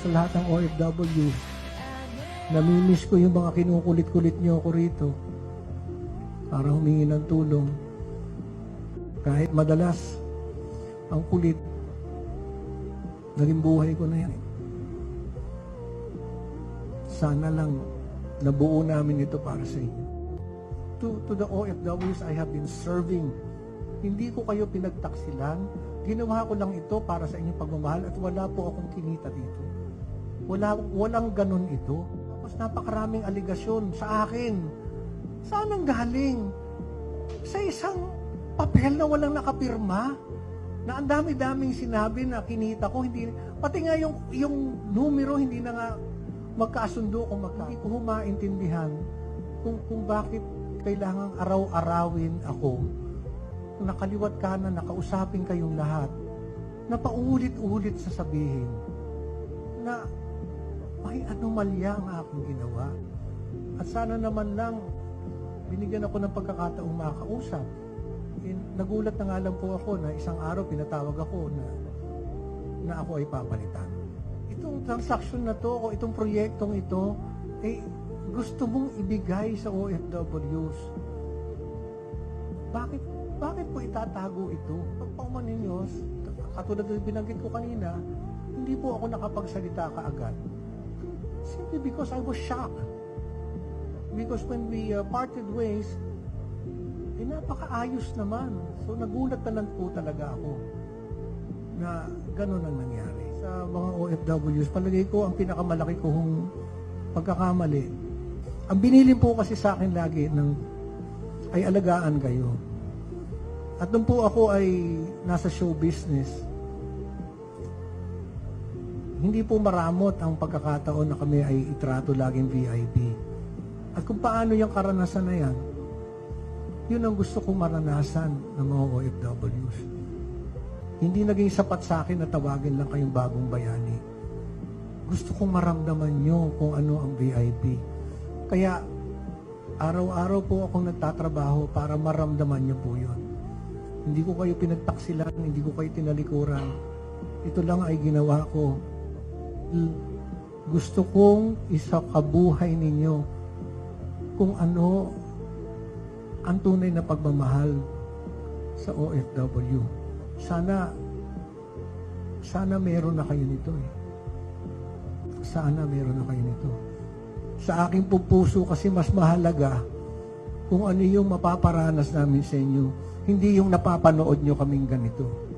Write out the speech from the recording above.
sa lahat ng OFW. Namimiss ko yung mga kinukulit-kulit niyo ako rito para humingi ng tulong. Kahit madalas, ang kulit, naging buhay ko na yan. Sana lang nabuo namin ito para sa inyo. To, to the OFWs I have been serving, hindi ko kayo pinagtaksilan. Ginawa ko lang ito para sa inyong pagmamahal at wala po akong kinita dito. Wala, walang ganun ito. Tapos napakaraming aligasyon sa akin. Saan ang galing? Sa isang papel na walang nakapirma na ang dami-daming sinabi na kinita ko hindi pati nga yung yung numero hindi na nga magkasundo kung magka hindi ko humaintindihan kung kung bakit kailangang araw-arawin ako nakaliwat kanan nakausapin kayong lahat na paulit-ulit sasabihin na may anomalya ang aking ginawa at sana naman lang binigyan ako ng pagkakataong makausap In, nagulat na nga lang po ako na isang araw pinatawag ako na na ako ay papalitan. Itong transaction na to o itong proyektong ito eh gusto mong ibigay sa OFWs. Bakit bakit po itatago ito? Pagpauman ninyo, katulad ng binanggit ko kanina, hindi po ako nakapagsalita kaagad. Simply because I was shocked. Because when we uh, parted ways, eh napakaayos naman. So nagulat na lang po talaga ako na gano'n ang nangyari. Sa mga OFWs, palagay ko ang pinakamalaki kong pagkakamali. Ang binilin po kasi sa akin lagi ng ay alagaan kayo. At nung po ako ay nasa show business, hindi po maramot ang pagkakataon na kami ay itrato laging VIP. At kung paano yung karanasan na yan, yun ang gusto kong maranasan ng mga OFWs. Hindi naging sapat sa akin na tawagin lang kayong bagong bayani. Gusto kong maramdaman nyo kung ano ang VIP. Kaya, araw-araw po akong nagtatrabaho para maramdaman nyo po yun. Hindi ko kayo pinagtaksilan, hindi ko kayo tinalikuran. Ito lang ay ginawa ko. Gusto kong isakabuhay ninyo kung ano ang tunay na pagmamahal sa OFW. Sana, sana meron na kayo nito eh. Sana meron na kayo nito. Sa aking po puso kasi mas mahalaga kung ano yung mapaparanas namin sa inyo. Hindi yung napapanood nyo kaming ganito.